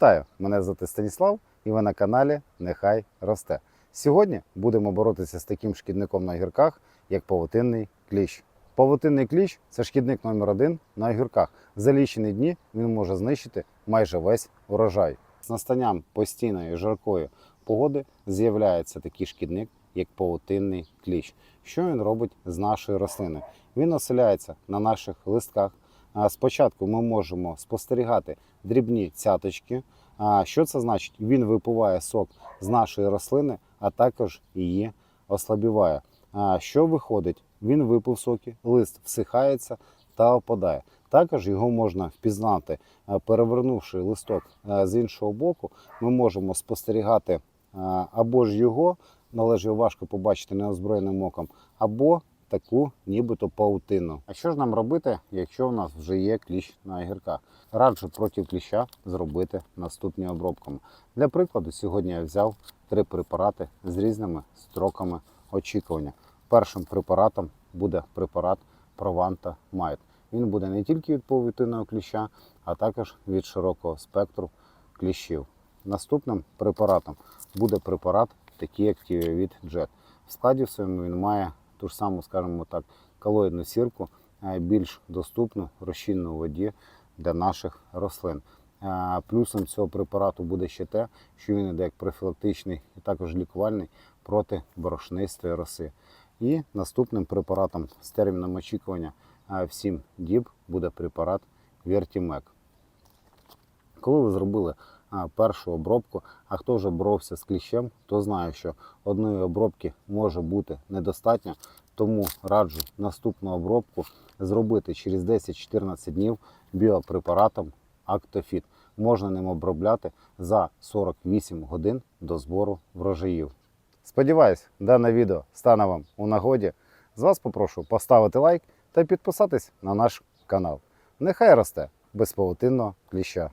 Вітаю! Мене звати Станіслав і ви на каналі Нехай росте. Сьогодні будемо боротися з таким шкідником на огірках, як павутинний кліщ. Павутинний кліщ це шкідник номер один на огірках. За лічені дні він може знищити майже весь урожай. З настанням постійної жаркої погоди з'являється такий шкідник, як павутинний кліщ. Що він робить з нашої рослини? Він оселяється на наших листках. Спочатку ми можемо спостерігати дрібні цяточки. Що це значить? Він випиває сок з нашої рослини, а також її ослабіває. Що виходить? Він випив соки, лист всихається та опадає. Також його можна впізнати, перевернувши листок з іншого боку, ми можемо спостерігати або ж його, належить важко побачити неозброєним оком, або таку нібито паутину. А що ж нам робити, якщо у нас вже є кліщ на огірках? Раджу проти кліща зробити наступні обробками. Для прикладу, сьогодні я взяв три препарати з різними строками очікування. Першим препаратом буде препарат Прованта Майт. Він буде не тільки від павутинного кліща, а також від широкого спектру кліщів. Наступним препаратом буде препарат, такий як Тіовід Джет. В складі своєму він має ту ж саму, скажімо так, колоїдну сірку, е, більш доступну розчинну воді для наших рослин. Е, Плюсом цього препарату буде ще те, що він іде як профілактичний і також лікувальний проти борошнистої роси. І наступним препаратом з терміном очікування е, в 7 діб буде препарат Вертімек. Коли ви зробили першу обробку, а хто вже боровся з кліщем, то знає, що одної обробки може бути недостатньо. Тому раджу наступну обробку зробити через 10-14 днів біопрепаратом Актофіт. Можна ним обробляти за 48 годин до збору врожаїв. Сподіваюсь, дане відео стане вам у нагоді. З вас попрошу поставити лайк та підписатись на наш канал. Нехай росте без павутинного кліща.